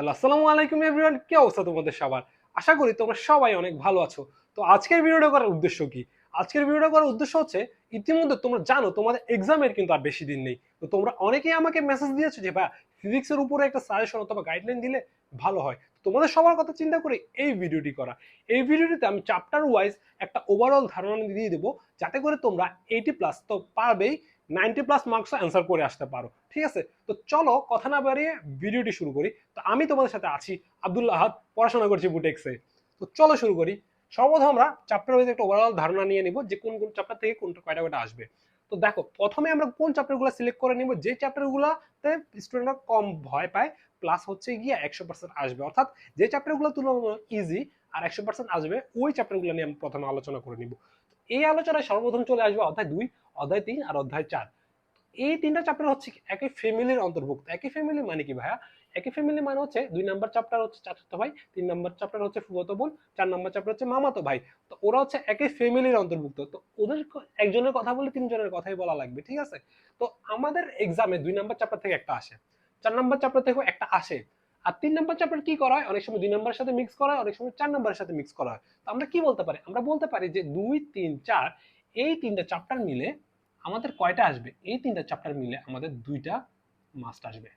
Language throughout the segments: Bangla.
হ্যালো, আসসালামু আলাইকুম এভরিওয়ান কি অবস্থা তোমাদের সবার? আশা করি তোমরা সবাই অনেক ভালো আছো। তো আজকের ভিডিওটা করার উদ্দেশ্য কি? আজকের ভিডিওটা করার উদ্দেশ্য হচ্ছে, ইতিমধ্যে তোমরা জানো তোমাদের এক্সামের কিন্তু আর বেশি দিন নেই। তো তোমরা অনেকেই আমাকে মেসেজ দিয়েছ যে ভাই ফিজিক্সের উপরে একটা সাজেশন অথবা গাইডলাইন দিলে ভালো হয়। তোমাদের সবার কথা চিন্তা করে এই ভিডিওটি করা। এই ভিডিওটিতে আমি চ্যাপ্টার ওয়াইজ একটা ওভারঅল ধারণা দিয়ে দেবো, যাতে করে তোমরা এইটি প্লাস তো পারবেই নাইনটি প্লাস মার্কসও অ্যান্সার করে আসতে পারো, ঠিক আছে? তো চলো কথা না বাড়িয়ে ভিডিওটি শুরু করি। তো আমি তোমাদের সাথে আছি আব্দুল্লাহ আহাদ, পড়াশোনা করছি বুটেক্সে। তো চলো শুরু করি। সর্বপ্রথম আমরা চ্যাপ্টার ওয়াইজ একটা ওভারঅল ধারণা নিয়ে নিব যে কোন কোন চ্যাপ্টার থেকে কোনটা কয়টা কয়টা আসবে। তো দেখো, প্রথমে আমরা কোন চ্যাপ্টারগুলো সিলেক্ট করে নিব, যে চ্যাপ্টারগুলোতে স্টুডেন্টরা কম ভয় পায় প্লাস হচ্ছে গিয়ে একশো পার্সেন্ট আসবে। অর্থাৎ যে চ্যাপ্টারগুলো তুলনামূলক ইজি আর একশো পার্সেন্ট আসবে, ওই চ্যাপ্টারগুলো নিয়ে আমি প্রথমে আলোচনা করে নিব। এই আলোচনায় সর্বপ্রথম চলে আসবে অধ্যায় দুই অধ্যায় তিন আর অধ্যায় চার। এই তিনটা চ্যাপ্টার হচ্ছে একই ফ্যামিলির অন্তর্ভুক্ত। একই ফ্যামিলি মানে কি ভাইয়া? একই ফ্যামিলি মানে হচ্ছে, দুই নাম্বার চ্যাপ্টার হচ্ছে চাচাতো ভাই, তিন নাম্বার চ্যাপ্টার হচ্ছে ফুফাতো বোন, চার নাম্বার চ্যাপ্টার হচ্ছে মামাতো ভাই। তো ওরা হচ্ছে একই ফ্যামিলির অন্তর্ভুক্ত। তো ওদের একজনের কথা বলে তিনজনের কথাই বলা লাগবে, ঠিক আছে? তো আমাদের এক্সামে দুই নাম্বার চ্যাপ্টার থেকে একটা আসে। চার নাম্বার চ্যাপ্টার থেকেও একটা আসে। আর তিন নাম্বার চ্যাপ্টার কি করা হয় অনেক সময় দুই নাম্বারের সাথে মিক্স করা হয় অনেক সময় চার নাম্বারের সাথে মিক্স করা হয় তো আমরা কি বলতে পারি? আমরা বলতে পারি যে দুই, তিন, চার, এই তিনটা চ্যাপ্টার মিলে আমাদের কয়টা আসবে? এই তিনটা চ্যাপ্টার মিলে আমাদের দুইটা মাস্ট আসবে।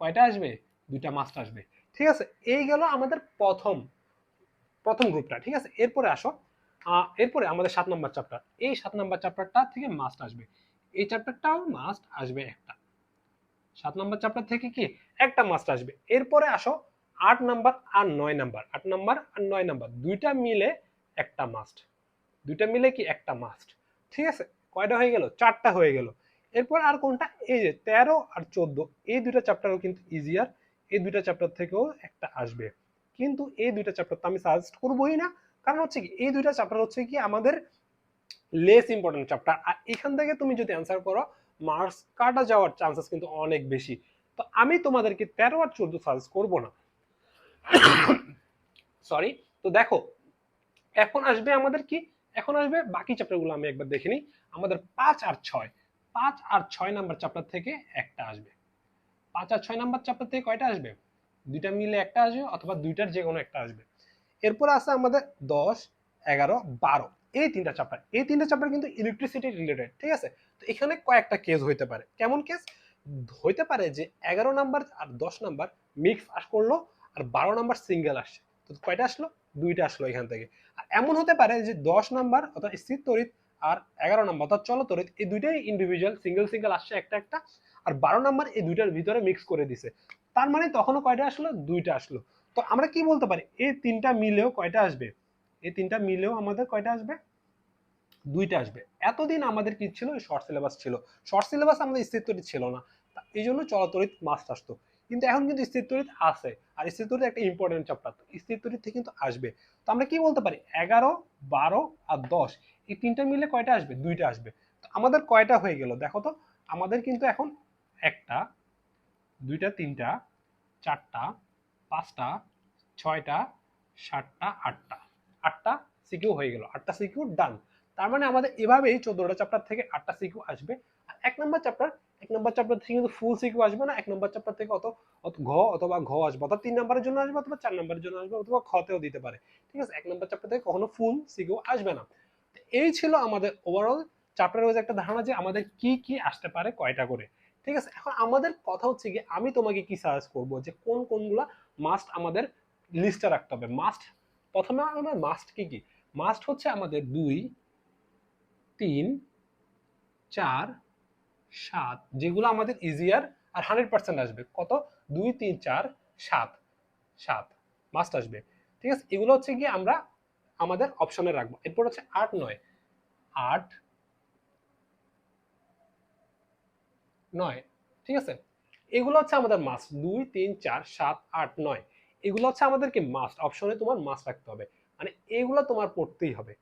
কয়টা আসবে? দুইটা মাস্ট আসবে। ঠিক আছে? এই গেল আমাদের প্রথম প্রথম গ্রুপটা ঠিক আছে? এরপরে আসো। এরপরে আমাদের সাত নম্বর চ্যাপ্টার এই সাত নম্বর চ্যাপ্টারটা থেকে মাস্ট আসবে। এই চ্যাপ্টারটাও মাস্ট আসবে একটা। সাত নম্বর চ্যাপ্টার থেকে কি? একটা মাস্ট আসবে। এরপরে আসো আট নাম্বার আর নয় নাম্বার আট নাম্বার আর নয় নাম্বার দুইটা মিলে একটা মাস্ট দুইটা মিলে কি? একটা মাস্ট ঠিক আছে? কয়টা হয়ে গেল? চারটা হয়ে গেল। এরপর আর কোনটা? এই যে তেরো আর চোদ্দ, এই দুইটা চ্যাপ্টারও কিন্তু ইজিয়ার এই দুইটা চ্যাপ্টার থেকেও একটা আসবে। কিন্তু এই দুইটা চ্যাপ্টার তো আমি সাজেস্ট করবোই না, কারণ হচ্ছে কি, এই দুইটা চ্যাপ্টার হচ্ছে কি আমাদের লেস ইম্পর্টেন্ট চ্যাপ্টার আর এখান থেকে তুমি যদি অ্যান্সার করো মার্কস কাটা যাওয়ার চান্সেস কিন্তু অনেক বেশি। তো আমি তোমাদেরকে তেরো আর চোদ্দ সাজেস্ট করব না। সরি তো দেখো, এখন আসবে আমাদের কি? এখন আসবে, বাকি চ্যাপ্টারগুলো আমি একবার দেখে নিই। আমাদের পাঁচ আর ছয়। পাঁচ আর ছয় নাম্বার চ্যাপ্টার থেকে একটা আসবে। পাঁচ আর ছয় নাম্বার চ্যাপ্টার থেকে কয়টা আসবে? দুইটা মিলে একটা আসবে অথবা দুইটার যে কোনো একটা আসবে। এরপর আছে আমাদের দশ, এগারো, বারো। এই তিনটা চ্যাপ্টার এই তিনটা চ্যাপ্টার কিন্তু ইলেকট্রিসিটি রিলেটেড ঠিক আছে? তো এখানে কয়েকটা কেস হইতে পারে। কেমন কেস হইতে পারে যে এগারো নাম্বার আর দশ নাম্বার মিক্স আস করল আর বারো নাম্বার সিঙ্গেল আসছে। তো কয়টা আসলো? দুইটা আসলো এখান থেকে। আর এমন হতে পারে যে দশ নাম্বার অর্থাৎ স্থির তড়িৎ আর এগারো নাম্বার অর্থাৎ চল তড়িৎ, এই দুইটাই ইন্ডিভিজুয়াল সিঙ্গেল সিঙ্গেল আসছে একটা একটা। আর বারো নাম্বার এই দুইটার ভিতরে মিক্স করে দিছে। তার মানে তখনও কয়টা আসলো? দুইটা আসলো। তো আমরা কি বলতে পারি? এই তিনটা মিলেও কয়টা আসবে? এই তিনটা মিলেও আমাদের কয়টা আসবে? দুইটা আসবে। এতদিন আমাদের কি ছিল? শর্ট সিলেবাস ছিল। শর্ট সিলেবাস আমাদের স্থির তড়িৎ ছিল না। এই জন্য চলাতড়িৎ মাস্ট আসতো। কিন্তু এখন কিন্তু স্থির তড়িৎ আছে। আর স্থির তড়িৎ একটা ইম্পর্টেন্ট চ্যাপ্টার তো স্থির তড়িৎ থেকে কিন্তু আসবে। তো আমরা কি বলতে পারি? এগারো, বারো আর দশ, এই তিনটা মিলে কয়টা আসবে? দুইটা আসবে। তো আমাদের কয়টা হয়ে গেল? দেখো তো, আমাদের কিন্তু এখন একটা, দুইটা, তিনটা, চারটা, পাঁচটা, ছয়টা, সাতটা, আটটা। আটটা সিকিউ হয়ে গেল। আটটা সিকিউ ডান। তার মানে আমাদের এভাবেই চোদ্দটা চ্যাপ্টার থেকে আটটা সিকিউ আসবে। আর এক নম্বর চ্যাপ্টার এক নম্বর চ্যাপ্টার থেকে কিন্তু ফুল সিকিউ আসবে না, এক নম্বর চ্যাপ্টার থেকে অত অত ঘ অথবা ঘ আসবে, অর্থাৎ তিন নম্বরের জন্য আসবে অথবা চার নম্বরের জন্য আসবে অথবা খতেও দিতে পারে। ঠিক আছে? এক নম্বর চ্যাপ্টার থেকে কখনো ফুল সিকিউ আসবে না। এই ছিল আমাদের ওভারঅল চ্যাপ্টার ওয়াইজ একটা ধারণা যে আমাদের কি কি আসতে পারে কয়টা করে। ঠিক আছে? এখন আমাদের কথা হচ্ছে কি আমি তোমাকে কি সাজেস্ট করব যে কোন, কোনগুলা মাস্ট আমাদের লিস্টে রাখতে হবে। মাস্ট প্রথমে আমাদের মাস্ট কি কি? মাস্ট হচ্ছে আমাদের দুই, তিন, চার সাত। যেগুলো আমাদের ইজিয়ার আর হান্ড্রেড পার্সেন্ট আসবে। কত? দুই, তিন, চার, সাত। সাত। মাস্ট আসবে। ঠিক আছে? এগুলো হচ্ছে গিয়ে আমরা আমাদের অপশনে রাখব। এরপর হচ্ছে আট, নয়। আট, নয়। ঠিক আছে? এগুলো হচ্ছে আমাদের মাস্ট দুই, তিন, চার, সাত, আট, নয়। এগুলো হচ্ছে আমাদেরকে মাস্ট অপশনে তোমার মাস্ট রাখতে হবে। মানে এগুলো তোমার পড়তেই হবে।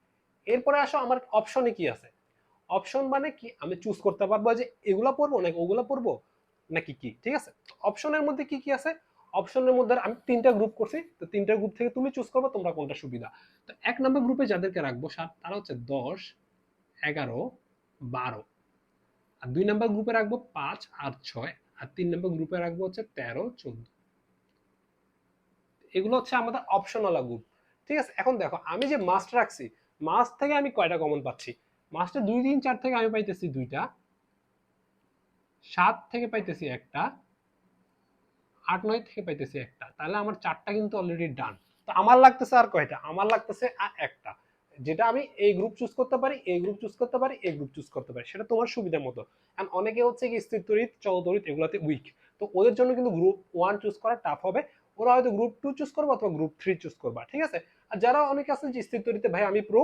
এরপরে আসো আমার অপশনে কি আছে? অপশন মানে কি? আমি চুজ করতে পারব যে এগুলা পড়ব নাকি ওগুলা পড়ব নাকি কি? ঠিক আছে? অপশনের মধ্যে কি কি আছে? অপশনের মধ্যে আমি তিনটা গ্রুপ করছি। তো তিনটা গ্রুপ থেকে তুমি চুজ করবে তোমরা কোনটা সুবিধা। তো এক নম্বর গ্রুপে যাদেরকে রাখব সাত, তারা হচ্ছে দশ, এগারো, বারো। আর দুই নম্বর গ্রুপে রাখব পাঁচ আর ছয়। আর তিন নম্বর গ্রুপে রাখব হচ্ছে তেরো, চোদ্দ। এগুলো হচ্ছে আমাদের অপশনাল গ্রুপ ঠিক আছে? এখন দেখো, আমি যে মাস্ট রাখছি মাস্ট থেকে আমি কয়টা কমন পাচ্ছি? মাস্টে দুই, তিন, চার থেকে আমি পাইতেছি দুইটা। সাত থেকে পাইতেছি একটা। আট, নয় থেকে পাইতেছি একটা। তাহলে আমার চারটা কিন্তু অলরেডি ডান তো আমার লাগতেছে আর কয়টা? আমার লাগতেছে আর একটা। যেটা আমি এই গ্রুপ চুজ করতে পারি, এই গ্রুপ চুজ করতে পারি, এই গ্রুপ চুজ করতে পারি। সেটা তোমার সুবিধা মতো। কারণ অনেকে হচ্ছে কি স্থির তরিত চলতরিত, এগুলোতে উইক তো ওদের জন্য কিন্তু গ্রুপ ওয়ান চুজ করা টাফ হবে। ওরা হয়তো গ্রুপ টু চুজ করবে অথবা গ্রুপ থ্রি চুজ করবা। ঠিক আছে? আর যারা অনেকে আছে যে স্থির তরিতে ভাই, আমি প্রো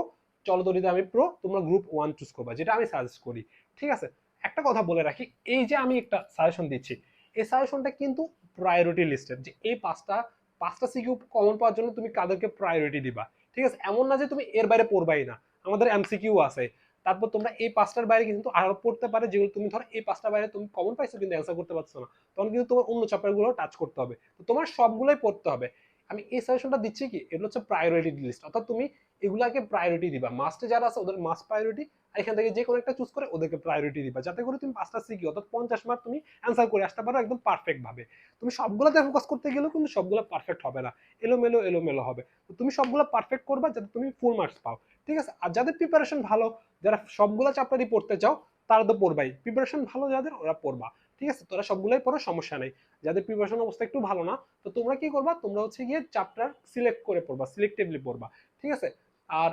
চলতরিতে আমি প্রো তোমরা গ্রুপ ওয়ান চুজ করবা, যেটা আমি সাজেস্ট করি। ঠিক আছে? একটা কথা বলে রাখি, এই যে আমি একটা সাজেশন দিচ্ছি, এই সাজেশনটা কিন্তু প্রায়োরিটি লিস্টের যে এই পাঁচটা পাঁচটা সিকিউ কমন পাওয়ার জন্য তুমি কাদেরকে প্রায়োরিটি দিবা। ঠিক আছে? এমন না যে তুমি এর বাইরে পড়বাই না, আমাদের এমসিকিউ আছে। তারপর তোমরা এই পাঁচটার বাইরে কিন্তু আরও পড়তে পারে, যেগুলো তুমি ধরো এই পাঁচটার বাইরে তুমি কমন পাইছো, কিন্তু অ্যান্সার করতে পারছ না। তখন কিন্তু তোমার অন্য চ্যাপ্টারগুলো টাচ করতে হবে। তো তোমার সবগুলোই পড়তে হবে। আমি এই সাজেশনটা দিচ্ছি কি? এগুলো হচ্ছে প্রায়োরিটি লিস্ট অর্থাৎ তুমি এগুলাকে প্রায়োরিটি দিবা। মাস্টে যারা আছে, ওদের মাস্ট প্রায়োরিটি আর এখান থেকে যে কোনো একটা চুজ করে ওদেরকে প্রায়োরিটি দিবা। যাতে করে তুমি পাঁচটা শিখি অর্থাৎ পঞ্চাশ মার্ক তুমি অ্যান্সার করে আসতে পারো একদম পারফেক্টভাবে তুমি সবগুলোতে ফোকাস করতে গেলেও কিন্তু সবগুলো পারফেক্ট হবে না। এলোমেলো এলোমেলো হবে। তো তুমি সবগুলো পারফেক্ট করবা যাতে তুমি ফুল মার্কস পাও। ঠিক আছে? আর যাদের প্রিপারেশন ভালো, যারা সবগুলো চ্যাপ্টারই পড়তে চাও, তারা তো পড়বাই। প্রিপারেশন ভালো যাদের, ওরা পড়বা। ঠিক আছে? তোরা সবগুলোই পড়ো, সমস্যা নেই। যাদের প্রিপারেশন অবস্থা একটু ভালো না, তো তোমরা কি করবা? তোমরা হচ্ছে গিয়ে চ্যাপ্টার সিলেক্ট করে পড়বা সিলেক্টিভলি পড়বা, ঠিক আছে? আর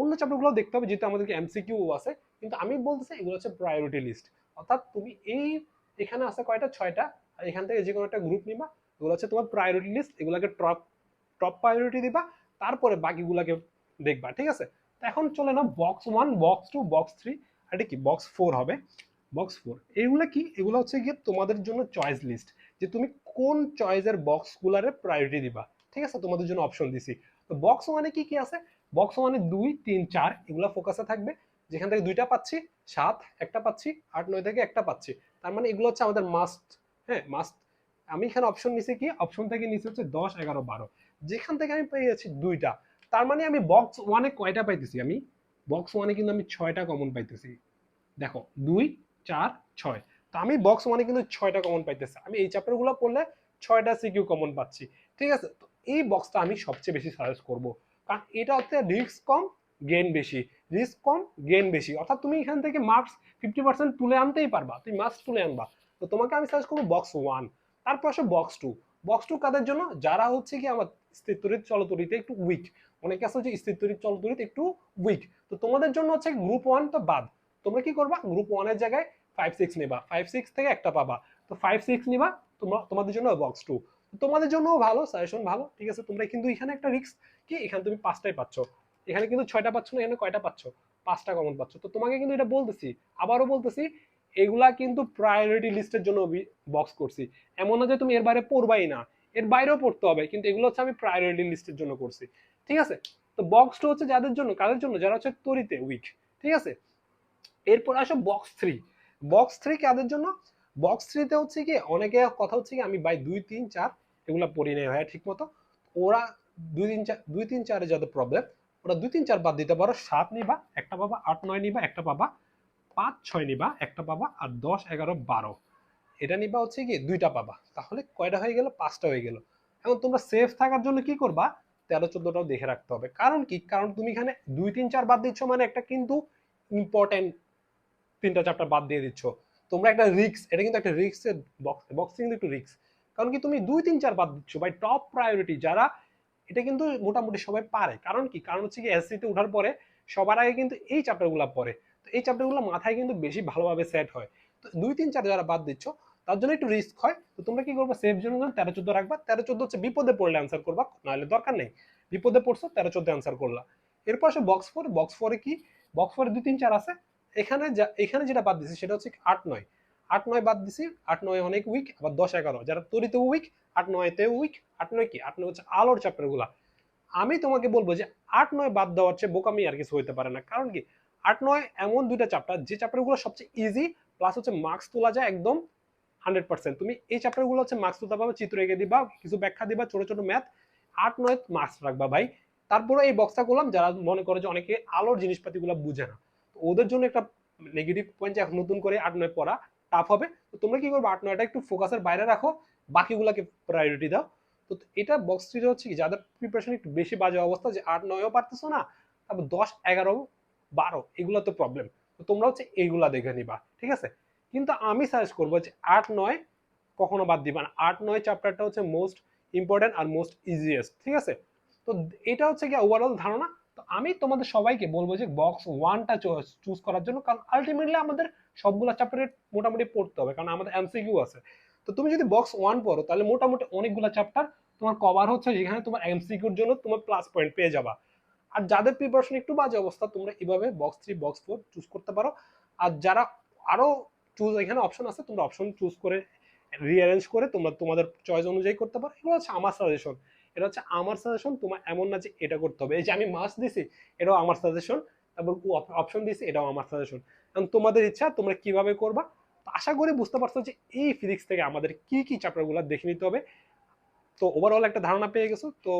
অন্য চ্যাপ্টারগুলো দেখতে হবে, যেহেতু আমাদেরকে এমসিকিউ আছে, কিন্তু আমি বলতেছি এগুলো হচ্ছে প্রায়োরিটি লিস্ট অর্থাৎ তুমি এই এখানে আছে কয়টা? ছয়টা, আর এখান থেকে যে কোনো একটা গ্রুপ নিবা, এগুলো হচ্ছে তোমার প্রায়োরিটি লিস্ট এগুলোকে টপ টপ প্রায়োরিটি দিবা, তারপরে বাকিগুলোকে দেখবা, ঠিক আছে? তো এখন চলে না box one box two box three আর এটা কি? বক্স ফোর হবে। বক্স ফোর এগুলো কি? এগুলো হচ্ছে গিয়ে তোমাদের জন্য চয়েস লিস্ট যে তুমি কোন চয়েসের বক্সগুলারে প্রায়োরিটি দিবা। ঠিক আছে? তোমাদের জন্য অপশন দিছি। তো বক্স ওয়ানে কি কি আছে? বক্স ওয়ানে দুই, তিন, চার, এগুলো ফোকাসে থাকবে। যেখান থেকে দুইটা পাচ্ছি, সাত, একটা পাচ্ছি, আট, নয় থেকে একটা পাচ্ছি। তার মানে এগুলো হচ্ছে আমাদের মাস্ট হ্যাঁ মাস্ট আমি এখানে অপশন নিছি কি? অপশন থেকে নিচে হচ্ছে দশ, এগারো, বারো। যেখান থেকে আমি পেয়ে যাচ্ছি দুইটা। তার মানে আমি বক্স ওয়ানে কয়টা পাইতেছি আমি? বক্স ওয়ানে কিন্তু আমি ছয়টা কমন পাইতেছি। দেখো, দুই চার, ছয়। তো আমি বক্স ওয়ানে কিন্তু ছয়টা কমন পাইতেছি। আমি এই চ্যাপ্টারগুলো পড়লে ছয়টা সিকিউ কমন পাচ্ছি। ঠিক আছে? তো এই বক্সটা আমি সবচেয়ে বেশি সাজেস্ট করব। কারণ এটা হচ্ছে রিস্ক কম গেন বেশি। রিস্ক কম গেন বেশি। অর্থাৎ তুমি এখান থেকে মার্কস ফিফটি পার্সেন্ট তুলে আনতেই পারবা। তুমি মার্কস তুলে আনবা। তো তোমাকে আমি সাজেস্ট করব বক্স ওয়ান তারপর আসো বক্স টু বক্স টু কাদের জন্য? যারা হচ্ছে কি আমার স্থিরতরিত চলতরিতে একটু উইক অনেকে আছে যে স্থিরতরিত চলতরিত একটু উইক তো তোমাদের জন্য হচ্ছে গ্রুপ ওয়ান তো বাদ। তোমরা কি করবা? গ্রুপ ওয়ানের জায়গায় ফাইভ সিক্স নেবা। ফাইভ সিক্স থেকে একটা পাবা। তো ফাইভ সিক্স নিবা, তোমরা, তোমাদের জন্য বক্স টু তোমাদের জন্য ভালো সাজেশন ভালো, ঠিক আছে? তোমরা কিন্তু এখানে একটা রিস্ক কি? এখানে তুমি পাঁচটাই পাচ্ছ। এখানে কিন্তু ছয়টা পাচ্ছ না, এখানে কয়টা পাচ্ছ? পাঁচটা কমন পাচ্ছ। তো তোমাকে কিন্তু এটা বলতেছি, আবারও বলতেছি, এগুলা কিন্তু প্রায়োরিটি লিস্টের জন্য বক্স করছি। এমন না যে তুমি এর বাইরে পড়বাই না। এর বাইরেও পড়তে হবে, কিন্তু এগুলো হচ্ছে আমি প্রায়োরিটি লিস্টের জন্য করছি। ঠিক আছে? তো বক্স টু হচ্ছে যাদের জন্য, কাদের জন্য? যারা হচ্ছে তরিতে উইক ঠিক আছে? এরপর আসো বক্স থ্রি বক্স থ্রি কাদের জন্য? বক্স থ্রিতে হচ্ছে কি, অনেকে কথা হচ্ছে কি, আমি বাই দুই, তিন, চার এগুলা পড়ি নেই ভাইয়া ঠিক মতো ওরা দুই, তিন, চার, দুই, তিন, চারে যাদের প্রবলেম ওরা দুই, তিন, চার বাদ দিতে পারো। সাত নিবা, একটা পাবা, আট, নয় নিবা, একটা পাবা, পাঁচ, ছয় নিবা, একটা পাবা, আর দশ, এগারো, বারো। এটা নিবা হচ্ছে কি, দুইটা পাবা। তাহলে কয়টা হয়ে গেল? পাঁচটা হয়ে গেল। এখন তোমরা সেফ থাকার জন্য কি করবা? তেরো, চোদ্দটাও দেখে রাখতে হবে। কারণ কি? কারণ তুমি এখানে দুই, তিন, চার বাদ দিচ্ছ মানে একটা কিন্তু ইম্পর্টেন্ট তিনটা চ্যাপ্টার বাদ দিয়ে দিচ্ছ। তোমরা একটা রিক্স এটা কিন্তু একটা রিক্সের বক্স বক্সিং কিন্তু একটু রিক্স কারণ কি তুমি দুই, তিন, চার বাদ দিচ্ছ বাই টপ প্রায়োরিটি যারা, এটা কিন্তু মোটামুটি সবাই পারে। কারণ কি? কারণ হচ্ছে কি এসসিতে ওঠার পরে সবার আগে কিন্তু এই চ্যাপ্টারগুলো পড়ে। তো এই চ্যাপ্টারগুলো মাথায় কিন্তু বেশি ভালোভাবে সেট হয়। তো দুই, তিন, চার যারা বাদ দিচ্ছ, তার জন্য একটু রিস্ক হয়। তো তোমরা কি করবে? সেফ জন্য তেরো, চোদ্দ রাখবা। তেরো, চোদ্দ হচ্ছে বিপদে পড়লে অ্যান্সার করবা, নাহলে দরকার নেই। বিপদে পড়ছো, তেরো, চোদ্দ অ্যান্সার করলা। এরপর আসে বক্স ফোর বক্স ফোরে কি? বক্স ফোরে দুই তিন চার আছে। এখানে যা এখানে যেটা বাদ দিছি সেটা হচ্ছে আট নয়। আট নয় বাদ দিছি, আট নয় অনেক উইক আবার দশ এগারো। যারা তরিতে উইক আট নয়তে উইক আট নয় কি? আট নয় হচ্ছে আলোর চ্যাপ্টারগুলা। আমি তোমাকে বলব যে আট নয় বাদ দেওয়ার চেয়ে বোকামি আর কিছু হইতে পারে না। কারণ কি? আট নয় এমন দুইটা চ্যাপ্টার যে চ্যাপ্টারগুলো সবচেয়ে ইজি প্লাস হচ্ছে মার্কস তোলা যায় একদম হান্ড্রেড পার্সেন্ট তুমি এই চ্যাপ্টারগুলো হচ্ছে মার্কস তুলতে পারবে চিত্র এঁকে দিবা, কিছু ব্যাখ্যা দিবা, ছোট ছোট ম্যাথ আট নয় মার্কস রাখবা ভাই। তারপরে এই বক্সটা করলাম, যারা মনে করে যে অনেকে আলোর জিনিসপাতি জিনিসপাতিগুলো বুঝে না। ওদের জন্য একটা নেগেটিভ পয়েন্ট এখন নতুন করে আট নয় পড়া টাফ হবে। তো তোমরা কি করবে? আট নয়টা একটু ফোকাসের বাইরে রাখো, বাকিগুলোকে প্রায়োরিটি দাও। তো এটা বক্স থ্রিটা হচ্ছে কি, যাদের প্রিপারেশন একটু বেশি বাজে অবস্থা, যে আট নয়ও পারতেছো না, তারপর দশ, এগারো, বারো এগুলো তো প্রবলেম তো তোমরা হচ্ছে এইগুলা দেখে নিবা, ঠিক আছে? কিন্তু আমি সাজেস্ট করব যে আট নয় কখনো বাদ দিবা না। আট নয় চ্যাপ্টারটা হচ্ছে মোস্ট ইম্পর্টেন্ট আর মোস্ট ইজিয়েস্ট ঠিক আছে? তো এটা হচ্ছে কি ওভারঅল ধারণা। তো আমি তোমাদের সবাইকে বলব যে বক্স ওয়ানটা চুজ করার জন্য, কারণ আলটিমেটলি আমাদের সবগুলো চ্যাপ্টারে মোটামুটি পড়তে হবে, কারণ আমাদের এমসিকিউ আছে। তো তুমি যদি বক্স ওয়ান পড়ো, তাহলে মোটামুটি অনেকগুলো চ্যাপ্টার তোমার কভার হচ্ছে, যেখানে তোমার এমসিকিউর জন্য তোমার প্লাস পয়েন্ট পেয়ে যাবা। আর যাদের প্রিপারেশন একটু বাজে অবস্থা, তোমরা এভাবে box three box four choose করতে পারো। আর যারা আরও চুজ এখানে অপশন আছে, তোমরা অপশন চুজ করে রিঅ্যারেঞ্জ করে তোমরা তোমাদের চয়েস অনুযায়ী করতে পারো। এগুলো হচ্ছে আমার সাজেশন এটা হচ্ছে আমার সাজেশন তোমার এমন না যে এটা করতে হবে। এই যে আমি মাস দিছি, এটাও আমার সাজেশন তারপর অপশন দিছি, এটাও আমার সাজেশন এবং তোমাদের ইচ্ছা, তোমরা কীভাবে করবা? আশা করি বুঝতে পারছ যে এই ফিজিক্স থেকে আমাদের কি কি চ্যাপ্টারগুলো দেখে নিতে হবে। তো ওভারঅল একটা ধারণা পেয়ে গেছো। তো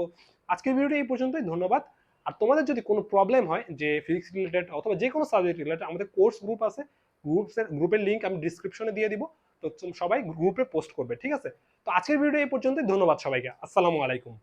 আজকের ভিডিওটা এই পর্যন্তই, ধন্যবাদ। আর তোমাদের যদি কোনো প্রবলেম হয় যে ফিজিক্স রিলেটেড অথবা যে কোনো সাবজেক্ট রিলেটেড আমাদের কোর্স গ্রুপ আছে। গ্রুপসের গ্রুপের লিঙ্ক আমি ডিসক্রিপশনে দিয়ে দিব। তো সবাই গ্রুপে পোস্ট করবে, ঠিক আছে? তো আজকের ভিডিও এই পর্যন্তই, ধন্যবাদ সবাইকে, আসসালামু আলাইকুম।